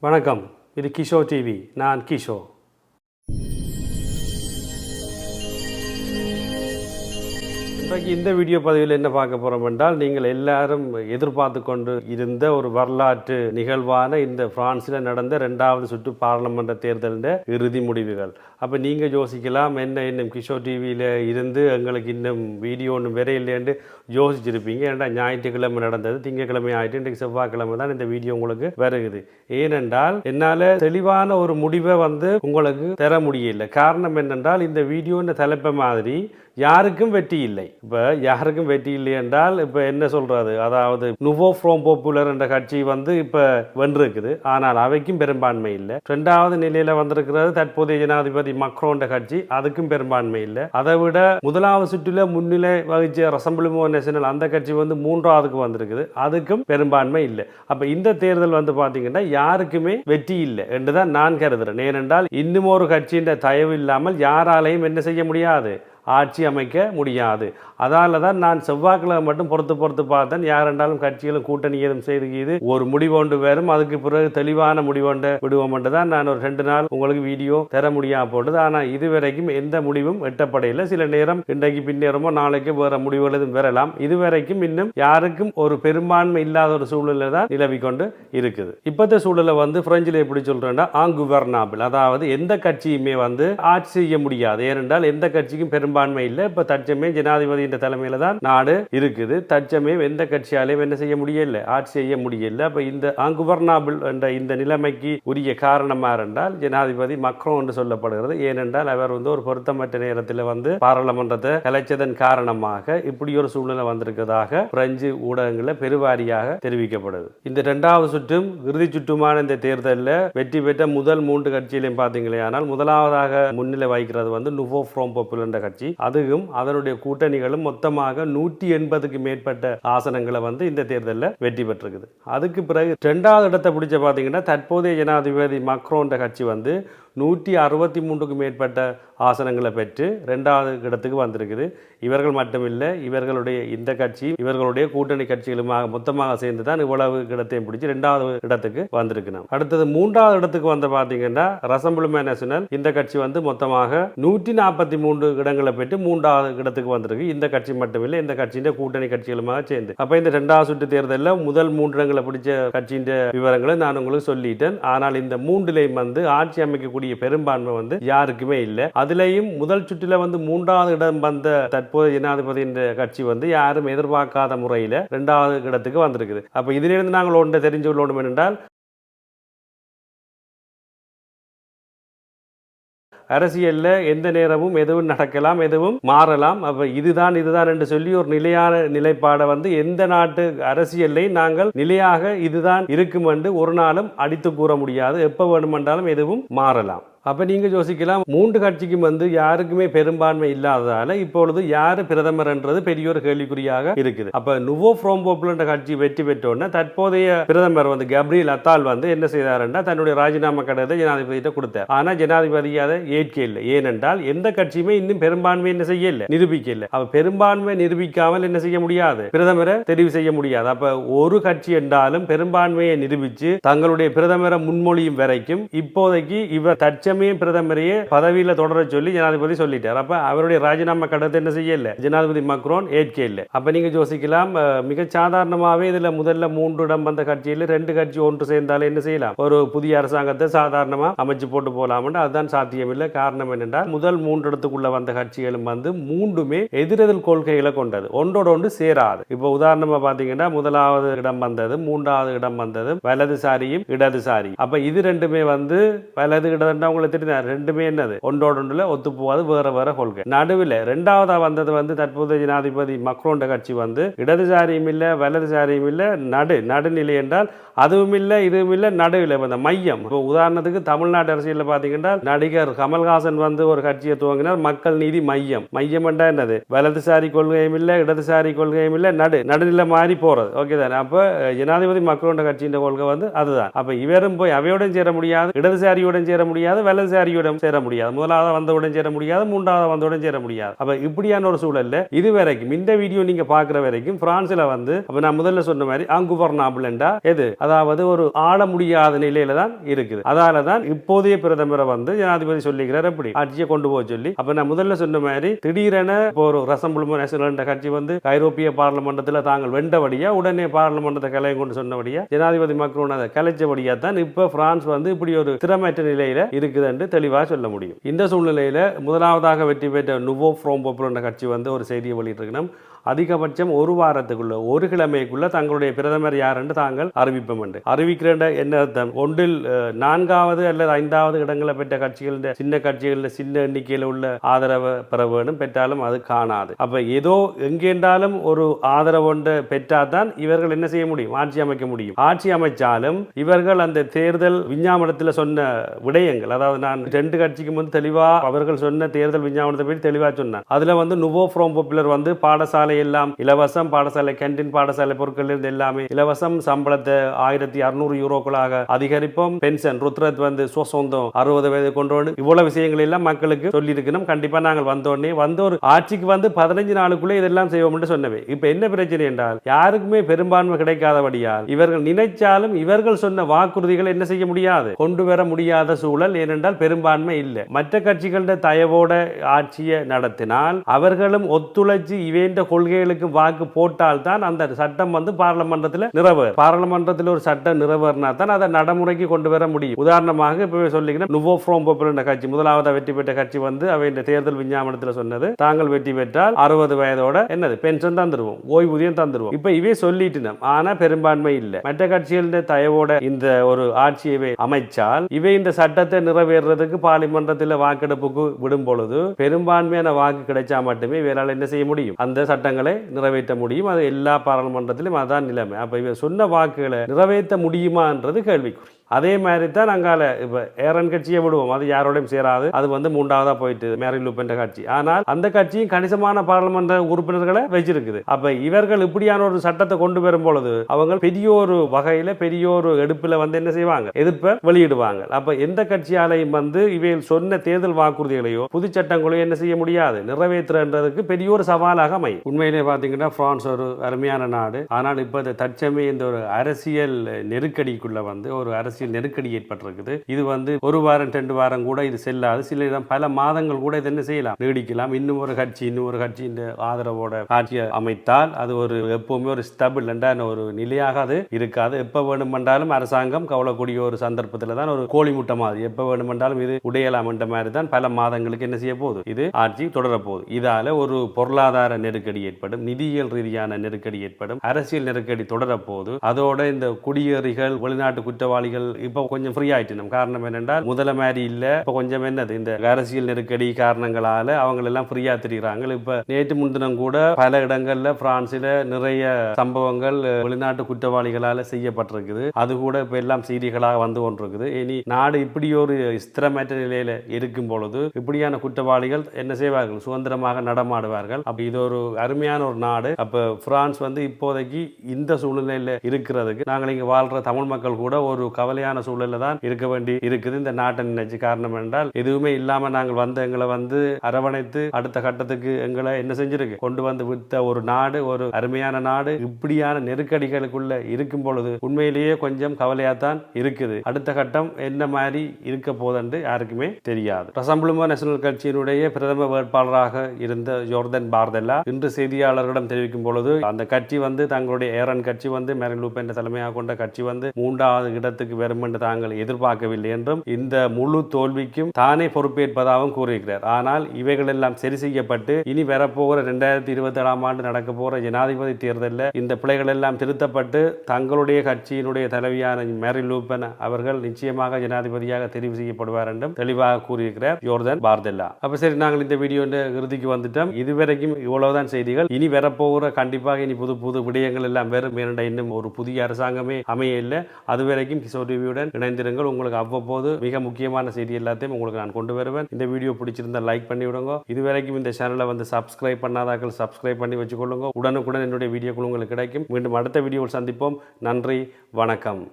வணக்கம். இது கிஷோ டிவி. நான் கிஷோ இன்றைக்கு இந்த வீடியோ பதிவில் என்ன பார்க்க போகிறோம் என்றால் நீங்கள் எல்லாரும் எதிர்பார்த்து கொண்டு இருந்த ஒரு வரலாற்று நிகழ்வான இந்த பிரான்சில் நடந்த ரெண்டாவது சுற்று பாராளுமன்ற தேர்தலின் இறுதி முடிவுகள். அப்போ நீங்கள் யோசிக்கலாம் என்ன இன்னும் கிஷோர் டிவியில் இருந்து எங்களுக்கு இன்னும் வீடியோ ஒன்றும் வேற இல்லைன்னு யோசிச்சிருப்பீங்க. ஏன்டா ஞாயிற்றுக்கிழமை நடந்தது திங்கக்கிழமை ஆகிட்டு இன்றைக்கு செவ்வாய்க்கிழமை தான் இந்த வீடியோ உங்களுக்கு வருகுது. ஏனென்றால் என்னால் தெளிவான ஒரு முடிவை வந்து உங்களுக்கு தர முடியல. காரணம் என்னென்றால் இந்த வீடியோன்னு தலைப்பை மாதிரி யாருக்கும் வெற்றி இல்லை. இப்போ யாருக்கும் வெற்றி இல்லை என்றால் இப்போ என்ன சொல்கிறது அதாவது நுவோ ஃப்ரோம் பாப்புலர் என்ற கட்சி வந்து இப்போ வென்றிருக்குது. ஆனால் அவைக்கும் பெரும்பான்மை இல்லை. ரெண்டாவது நிலையில் வந்திருக்கிறது தற்போதைய ஜனாதிபதி மக்ரோன்ற கட்சி. அதுக்கும் பெரும்பான்மை இல்லை. அதை விட முதலாவது சுற்றுல முன்னிலை வகிச்ச ரசம்பிளிமோ நேஷனல் அந்த கட்சி வந்து மூன்றாவதுக்கு வந்திருக்குது. அதுக்கும் பெரும்பான்மை இல்லை. அப்போ இந்த தேர்தல் வந்து பார்த்தீங்கன்னா யாருக்குமே வெற்றி இல்லை என்று தான் நான் கருதுகிறேன் ஏனென்றால் இன்னும் ஒரு கட்சியின் தயவு இல்லாமல் யாராலையும் என்ன செய்ய முடியாது. ஆட்சி அமைக்க முடியாது. அதால தான் நான் செவ்வாய்க்கிழமை மட்டும் பொறுத்து பொறுத்து பார்த்தேன். யாரென்றாலும் கட்சிகளும் கூட்டணி ஏதும் செய்து இது ஒரு முடிவொண்டு வரும் அதுக்கு பிறகு தெளிவான முடிவொன்று விடுவோம் தான் நான் ஒரு ரெண்டு நாள் உங்களுக்கு வீடியோ தர முடியாம போட்டது. ஆனால் இதுவரைக்கும் எந்த முடிவும் எட்டப்படையில். சில நேரம் இன்றைக்கு பின்னேறமோ நாளைக்கு வேற முடிவுகள் எதுவும் வரலாம். இதுவரைக்கும் இன்னும் யாருக்கும் ஒரு பெரும்பான்மை இல்லாத ஒரு சூழ்நிலை தான் நிலவி கொண்டு இருக்குது. இப்பத்த சூழலை வந்து பிரெஞ்சில் எப்படி சொல்றேன்னா ஆங்குவர்னாபிள் அதாவது எந்த கட்சியுமே வந்து ஆட்சி செய்ய முடியாது. ஏனென்றால் எந்த கட்சிக்கும் பெரும்பான்மை இல்லை. இப்போ இப்ப ஜனாதிபதி அப்படின்ற தலைமையில தான் நாடு இருக்குது. தற்சமயம் எந்த கட்சியாலையும் என்ன செய்ய முடியல ஆட்சி செய்ய முடியல. அப்ப இந்த ஆங்குவர்னாபிள் என்ற இந்த நிலைமைக்கு உரிய காரணமா இருந்தால் ஜனாதிபதி மக்ரோ என்று சொல்லப்படுகிறது. ஏனென்றால் அவர் வந்து ஒரு பொருத்தமற்ற நேரத்தில் வந்து பாராளுமன்றத்தை கலைச்சதன் காரணமாக இப்படி ஒரு சூழ்நிலை வந்திருக்கிறதாக பிரெஞ்சு ஊடகங்களில் பெருவாரியாக தெரிவிக்கப்படுது. இந்த இரண்டாவது சுற்றும் இறுதி சுற்றுமான இந்த தேர்தலில் வெற்றி பெற்ற முதல் மூன்று கட்சியிலையும் பார்த்தீங்களே ஆனால் முதலாவதாக முன்னிலை வகிக்கிறது வந்து நுவோ ஃப்ரோம் பாப்புலர் என்ற கட்சி. அதுவும் அதனுடைய கூட்டணிகளும் மொத்தமாக நூற்றி எண்பதுக்கு மேற்பட்ட ஆசனங்களை வந்து இந்த தேர்தலில் வெற்றி பெற்றிருக்குது. அதுக்கு பிறகு ரெண்டாவது இடத்தை பிடிச்ச பார்த்தீங்கன்னா தற்போதைய ஜனாதிபதி மக்ரோன்ற கட்சி வந்து நூற்றி அறுபத்தி மூன்றுக்கு மேற்பட்ட ஆசனங்களை பெற்று ரெண்டாவது இடத்துக்கு வந்திருக்குது. இவர்கள் மட்டுமில்லை இவர்களுடைய இந்த கட்சி இவர்களுடைய கூட்டணி கட்சிகளுமாக மொத்தமாக சேர்ந்து தான் இவ்வளவு இடத்தையும் பிடிச்சி ரெண்டாவது இடத்துக்கு வந்திருக்கணும் அடுத்தது மூன்றாவது இடத்துக்கு வந்து பார்த்தீங்கன்னா ரசம்புலுமே நேஷனல் இந்த கட்சி வந்து மொத்தமாக நூற்றி நாற்பத்தி மூன்று இடங்களை பெற்று மூன்றாவது இடத்துக்கு வந்திருக்கு. இந்த கட்சி மட்டுமில்லை இந்த கட்சியின் கூட்டணி கட்சிகளுமாக சேர்ந்து. அப்போ இந்த ரெண்டாவது சுற்று தேர்தலில் முதல் மூன்று இடங்களை பிடிச்ச கட்சியின் விவரங்களை நான் உங்களுக்கு சொல்லிட்டேன். ஆனால் இந்த மூன்றிலையும் வந்து ஆட்சி அமைக்கக்கூடிய பெரும்பான்மை வந்து யாருக்குமே இல்லை. அதுலேயும் முதல் சுற்றில வந்து மூன்றாவது இடம் வந்த தற்போது ஜனாதிபதி என்ற கட்சி வந்து யாரும் எதிர்பார்க்காத முறையில் ரெண்டாவது இடத்துக்கு வந்திருக்குது. அப்போ இதிலிருந்து நாங்கள் ஒன்றை தெரிஞ்சு கொள்ளணும் என்றால் அரசியலில் எந்த நேரமும் எதுவும் நடக்கலாம் எதுவும் மாறலாம். அப்போ இதுதான் இதுதான் என்று சொல்லி ஒரு நிலையான நிலைப்பாடை வந்து எந்த நாட்டு அரசியல்லையும் நாங்கள் நிலையாக இதுதான் இருக்கும் என்று ஒரு நாளும் அடித்து கூற முடியாது. எப்போ வேண்டுமென்றாலும் எதுவும் மாறலாம். அப்ப நீங்க யோசிக்கலாம் மூன்று கட்சிக்கும் வந்து யாருக்குமே பெரும்பான்மை இல்லாததால இப்பொழுது யார் பிரதமர் என்றது பெரிய ஒரு கேள்விக்குறியாக இருக்குது. அப்ப நுவோ ஃப்ரோம் போப்புலன்ற கட்சி வெற்றி பெற்றோன்னா தற்போதைய பிரதமர் வந்து கப்ரியல் அத்தால் வந்து என்ன செய்தாருன்னா தன்னுடைய ராஜினாமா கடிதத்தை ஜனாதிபதியிட்ட கொடுத்தார். ஆனால் ஜனாதிபதி அதை ஏற்க இல்லை ஏனென்றால் எந்த கட்சியுமே இன்னும் பெரும்பான்மை என்ன செய்யல நிரூபிக்க இல்லை அப்ப பெரும்பான்மை நிரூபிக்காமல் என்ன செய்ய முடியாது? பிரதமரை தெரிவு செய்ய முடியாது. அப்போ ஒரு கட்சி என்றாலும் பெரும்பான்மையை நிரூபிச்சு தங்களுடைய பிரதமரை முன்மொழியும் வரைக்கும் இப்போதைக்கு இவர் தற்சமயம் பிரதமரையே பதவியில தொடர சொல்லி ஜனாதிபதி சொல்லிட்டார். அப்ப அவருடைய ராஜினாமா கடிதத்தை என்ன செய்யல ஜனாதிபதி மக்ரோன் ஏற்க இல்லை. அப்ப நீங்க யோசிக்கலாம் மிக சாதாரணமாவே இதுல முதல்ல மூன்று இடம் வந்த கட்சியில் ரெண்டு கட்சி ஒன்று சேர்ந்தாலே என்ன செய்யலாம்? ஒரு புதிய அரசாங்கத்தை சாதாரணமா அமைச்சு போட்டு போலாம்னு அதுதான் சாத்தியமில்லை. காரணம் என்னென்றால் முதல் மூன்று இடத்துக்குள்ள வந்த கட்சிகளும் வந்து மூன்றுமே எதிரெதிர் கொள்கைகளை கொண்டது. ஒன்றோட ஒன்று சேராது. இப்போ உதாரணமா பாத்தீங்கன்னா முதலாவது இடம் வந்தது மூன்றாவது இடம் வந்தது வலதுசாரியும் இடதுசாரி அப்ப இது ரெண்டுமே வந்து வலது இடம் உங்களுக்கு திட்டினார் ரெண்டுமே என்னது? ஒன்றோடு ஒன்றுல ஒத்து போகாது வேற வேற கொள்கை. நடுவில் ரெண்டாவதா வந்தது வந்து தற்போதைய ஜனாதிபதி மக்ரோண்ட கட்சி வந்து இடதுசாரியும் இல்லை வலதுசாரியும் இல்லை நடு நடுநிலை என்றால் அதுவும் இல்லை இதுவும் இல்லை நடுவில் இந்த மையம். இப்போ உதாரணத்துக்கு தமிழ்நாட்டு அரசியலில் பார்த்தீங்கன்னா நடிகர் கமல்ஹாசன் வந்து ஒரு கட்சியை துவங்கினார் மக்கள் நீதி மையம். மையம் என்றா என்னது? வலதுசாரி கொள்கையும் இல்லை இடதுசாரி கொள்கையும் இல்லை நடு நடுநிலை மாறி போறது. ஓகே தானே? அப்போ ஜனாதிபதி மக்களோட கட்சியின் கொள்கை வந்து அதுதான். அப்ப இவரும் போய் அவையோடும் சேர முடியாது இடதுசாரியுடன் சேர முடியாது வலதுசாரியுடன் சேர முடியாது. முதலாவது வந்தவுடன் சேர முடியாது மூன்றாவது வந்தவுடன் சேர முடியாது. அப்ப இப்படியான ஒரு சூழல்ல இது வரைக்கும் இந்த வீடியோ நீங்க பாக்குற வரைக்கும் பிரான்ஸில் வந்து அப்ப நான் முதல்ல சொன்ன மாதிரி அங்குவர்னாபிள் என்றா எது? அதாவது ஒரு ஆள முடியாத நிலையில தான் இருக்குது. அதால தான் இப்போதைய பிரதமரை வந்து ஜனாதிபதி சொல்லிக்கிறார் எப்படி? ஆட்சியை கொண்டு போக சொல்லி. அப்ப நான் முதல்ல சொன்ன மாதிரி திடீரென இப்போ ஒரு ரசம்புளும நேஷனல் கட்சி வந்து ஐரோப்பிய பார்லமெண்டத்தில் தாங்கள் வெண்டபடியா உடனே பார்லமெண்டத்தை கலையை கொண்டு சொன்னபடியா ஜனாதிபதி மக்கரோன் அதை கலைச்சபடியா தான் இப்ப பிரான்ஸ் வந்து இப்படி ஒரு திறமற்ற நிலையில இருக்குது என்று தெளிவாக சொல்ல முடியும். இந்த சூழ்நிலையில முதலாவதாக வெற்றி பெற்ற நுவோ ஃப்ரோம் பாப்புலர் என்ற கட்சி வந்து ஒரு செய்தியை வெளியிட்டிருக்கணும். அதிகபட்சம் ஒரு வாரத்துக்குள்ள ஒரு கிழமைக்குள்ள தங்களுடைய பிரதமர் யார் என்று தாங்கள் அறிவிப்போம் என்று. அறிவிக்கிற என்ன அர்த்தம்? ஒன்றில் நான்காவது அல்லது ஐந்தாவது இடங்களை பெற்ற கட்சிகள் சின்ன கட்சிகளில் சின்ன எண்ணிக்கையில் உள்ள ஆதரவை பெற வேண்டும் பெற்றாலும் அது காணாது. அப்ப ஏதோ எங்கேண்டாலும் ஒரு ஆதரவு ஒன்றை பெற்றாதான் இவர்கள் என்ன செய்ய முடியும்? ஆட்சி அமைக்க முடியும். ஆட்சி அமைச்சாலும் இவர்கள் அந்த தேர்தல் விஞ்ஞாபனத்தில் சொன்ன விடயங்கள் அதாவது நான் ரெண்டு கட்சிக்கு வந்து தெளிவா அவர்கள் சொன்ன தேர்தல் விஞ்ஞாபனத்தை பற்றி தெளிவா சொன்னேன். அதுல வந்து நுவோ ஃப்ரோம் பாப்புலர் வந்து பாடசாலை பாடசாலை எல்லாம் இலவசம் பாடசாலை கேன்டீன் பாடசாலை பொருட்கள் இருந்து எல்லாமே இலவசம் சம்பளத்தை ஆயிரத்தி அறுநூறு யூரோக்களாக அதிகரிப்போம். பென்ஷன் ருத்ரத் வந்து சுசொந்தம் அறுபது வயது கொண்டு இவ்வளவு விஷயங்கள் எல்லாம் மக்களுக்கு சொல்லி இருக்கணும் கண்டிப்பா நாங்கள் வந்தோடனே வந்து ஒரு ஆட்சிக்கு வந்து பதினஞ்சு நாளுக்குள்ளே இதெல்லாம் செய்வோம்னு என்று சொன்னவே. இப்ப என்ன பிரச்சனை என்றால் யாருக்குமே பெரும்பான்மை கிடைக்காதபடியால் இவர்கள் நினைச்சாலும் இவர்கள் சொன்ன வாக்குறுதிகளை என்ன செய்ய முடியாது? கொண்டு வர முடியாத சூழல் ஏனென்றால் பெரும்பான்மை இல்லை. மற்ற கட்சிகளோட தயவோட ஆட்சியை நடத்தினால் அவர்களும் ஒத்துழைச்சு இவேண்ட கொள்கைகளுக்கு வாக்கு போட்டால் தான் அந்த சட்டம் வந்து பாராளுமன்றத்தில் நிறைவேறும். பாராளுமன்றத்தில் ஒரு சட்டம் நிறைவேறினா தான் அதை நடைமுறைக்கு கொண்டு வர முடியும். உதாரணமாக இப்போ சொல்லிங்கன்னா நுவோ ஃப்ரோம் கட்சி முதலாவது வெற்றி பெற்ற கட்சி வந்து அவை இந்த தேர்தல் விஞ்ஞாபனத்தில் சொன்னது. தாங்கள் வெற்றி பெற்றால் அறுபது வயதோட என்னது பென்ஷன் தந்துருவோம் ஓய்வூதியம் தந்துருவோம் இப்போ இவே சொல்லிட்டு ஆனா பெரும்பான்மை இல்லை. மற்ற கட்சிகளின் தயவோட இந்த ஒரு ஆட்சியை அமைச்சால் இவை இந்த சட்டத்தை நிறைவேறதுக்கு பாராளுமன்றத்தில் வாக்கெடுப்புக்கு விடும் பொழுது பெரும்பான்மையான வாக்கு கிடைச்சா மட்டுமே இவரால் என்ன செய்ய முடியும்? அந்த சட்டங்களை நிறைவேற்ற முடியும். அது எல்லா பாராளுமன்றத்திலும் அதான் நிலைமை. அப்ப இவர் சொன்ன வாக்குகளை நிறைவேற்ற முடியுமான்றது கேள்விக்குறி. அதே மாதிரி தான் அங்கால இப்போ ஏரன் கட்சியை விடுவோம். அது யாரோடையும் சேராது. அது வந்து மூன்றாவதா போயிட்டு மேரி லூப்பென்ற கட்சி. ஆனால் அந்த கட்சியும் கணிசமான பாராளுமன்ற உறுப்பினர்களை வச்சிருக்குது. அப்ப இவர்கள் இப்படியான ஒரு சட்டத்தை கொண்டு வரும் பொழுது அவங்க பெரிய ஒரு வகையில பெரிய ஒரு எடுப்புல வந்து என்ன செய்வாங்க? எதிர்ப்பை வெளியிடுவாங்க. அப்ப எந்த கட்சியாலையும் வந்து இவையில் சொன்ன தேர்தல் வாக்குறுதிகளையோ புது சட்டங்களையோ என்ன செய்ய முடியாது. நிறைவேற்றுறதுக்கு பெரிய ஒரு சவாலாக அமையும். உண்மையிலே பார்த்தீங்கன்னா பிரான்ஸ் ஒரு அருமையான நாடு. ஆனால் இப்போ இந்த தற்சமே இந்த ஒரு அரசியல் நெருக்கடிக்குள்ள வந்து ஒரு அரசியல் நெருக்கடி ஏற்பட்டிருக்குது. இது வந்து ஒரு வாரம் ரெண்டு வாரம் கூட இது செல்லாது. சில இடம் பல மாதங்கள் கூட இது என்ன செய்யலாம்? நீடிக்கலாம். இன்னும் ஒரு கட்சி இன்னும் ஒரு கட்சி ஆதரவோட ஆட்சியை அமைத்தால் அது ஒரு எப்பவுமே ஒரு ஸ்டபிள் என்ற ஒரு நிலையாக அது இருக்காது. எப்போ வேணுமென்றாலும் அரசாங்கம் கவலைக்கூடிய ஒரு சந்தர்ப்பத்தில் தான் ஒரு கோழி முட்டை மாதிரி. எப்போ வேணுமென்றாலும் இது உடையலாம் என்ற மாதிரி தான் பல மாதங்களுக்கு என்ன செய்ய போகுது? இது ஆட்சி தொடரப்போகுது இதால ஒரு பொருளாதார நெருக்கடி ஏற்படும் நிதியியல் ரீதியான நெருக்கடி ஏற்படும் அரசியல் நெருக்கடி தொடரப்போகுது அதோட இந்த குடியேறிகள் வெளிநாட்டு குற்றவாளிகள் இப்போ கொஞ்சம் ஃப்ரீ ஆயிட்டு காரணம் என்னென்றால் முதல மாதிரி இல்ல இப்போ கொஞ்சம் என்னது இந்த அரசியல் நெருக்கடி காரணங்களால அவங்களெல்லாம் ஃப்ரீயாக ஃப்ரீயா திரிகிறாங்க இப்ப நேற்று முன்தினம் கூட பல இடங்கள்ல பிரான்சில் நிறைய சம்பவங்கள் வெளிநாட்டு குற்றவாளிகளால செய்யப்பட்டிருக்குது. அது கூட இப்ப எல்லாம் செய்திகளாக வந்து கொண்டிருக்குது. இனி நாடு இப்படி ஒரு ஸ்திரமற்ற நிலையில இருக்கும் பொழுது இப்படியான குற்றவாளிகள் என்ன செய்வார்கள்? சுதந்திரமாக நடமாடுவார்கள். அப்படி இது ஒரு அருமையான ஒரு நாடு. அப்ப பிரான்ஸ் வந்து இப்போதைக்கு இந்த சூழ்நிலையில இருக்கிறதுக்கு நாங்கள் இங்கே வாழ்ற தமிழ் மக்கள் கூட ஒரு கவலை கவலையான சூழல்ல தான் இருக்க வேண்டி இருக்குது. இந்த நாட்டை நினைச்சு காரணம் என்றால் எதுவுமே இல்லாம நாங்கள் வந்து எங்களை வந்து அரவணைத்து அடுத்த கட்டத்துக்கு எங்களை என்ன செஞ்சிருக்கு? கொண்டு வந்து விடுத்த ஒரு நாடு ஒரு அருமையான நாடு இப்படியான நெருக்கடிகளுக்குள்ள இருக்கும் பொழுது உண்மையிலேயே கொஞ்சம் கவலையாத்தான் இருக்குது. அடுத்த கட்டம் என்ன மாதிரி இருக்க போதென்று யாருக்குமே தெரியாது. ரசம்பளுமோ நேஷனல் கட்சியினுடைய பிரதம வேட்பாளராக இருந்த ஜோர்தன் பார்தெல்லா இன்று செய்தியாளர்களிடம் தெரிவிக்கும் பொழுது அந்த கட்சி வந்து தங்களுடைய ஏரன் கட்சி வந்து மேரின் லூப் என்ற தலைமையாக கொண்ட கட்சி வந்து மூன்றாவது இடத்துக்கு வரும் என்று தாங்கள் எதிர்பார்க்கவில்லை என்றும் இந்த முழு தோல்விக்கும் தானே பொறுப்பேற்பதாகவும் கூறியிருக்கிறார். ஆனால் இவைகள் எல்லாம் சரி செய்யப்பட்டு இனி வரப்போகிற ரெண்டாயிரத்தி இருபத்தி ஏழாம் ஆண்டு நடக்க போகிற ஜனாதிபதி தேர்தலில் இந்த பிழைகள் எல்லாம் திருத்தப்பட்டு தங்களுடைய கட்சியினுடைய தலைவியான மேரி லூப்பன் அவர்கள் நிச்சயமாக ஜனாதிபதியாக தெரிவு செய்யப்படுவார் என்றும் தெளிவாக கூறியிருக்கிறார் ஜோர்தன் பார்தெல்லா. அப்ப சரி நாங்கள் இந்த வீடியோ இறுதிக்கு வந்துட்டோம். இதுவரைக்கும் இவ்வளவுதான் செய்திகள். இனி வரப்போகிற கண்டிப்பாக இனி புது புது விடயங்கள் எல்லாம் வெறும் இரண்ட இன்னும் ஒரு புதிய அரசாங்கமே அமைய இல்லை அதுவரைக்கும் கிஷோர் டிவியுடன் இணைந்திருங்கள். உங்களுக்கு அவ்வப்போது மிக முக்கியமான செய்தி எல்லாத்தையும் உங்களுக்கு நான் கொண்டு வருவேன். இந்த வீடியோ பிடிச்சிருந்தா லைக் பண்ணி விடுங்க இதுவரைக்கும் இந்த சேனலை வந்து சப்ஸ்கிரைப் பண்ணாதாக்கள் சப்ஸ்கிரைப் பண்ணி வச்சுக்கொள்ளுங்க. உடனுக்குடன் என்னுடைய வீடியோக்கள் உங்களுக்கு கிடைக்கும். மீண்டும் அடுத்த வீடியோவில் சந்திப்போம். நன்றி. வணக்கம்.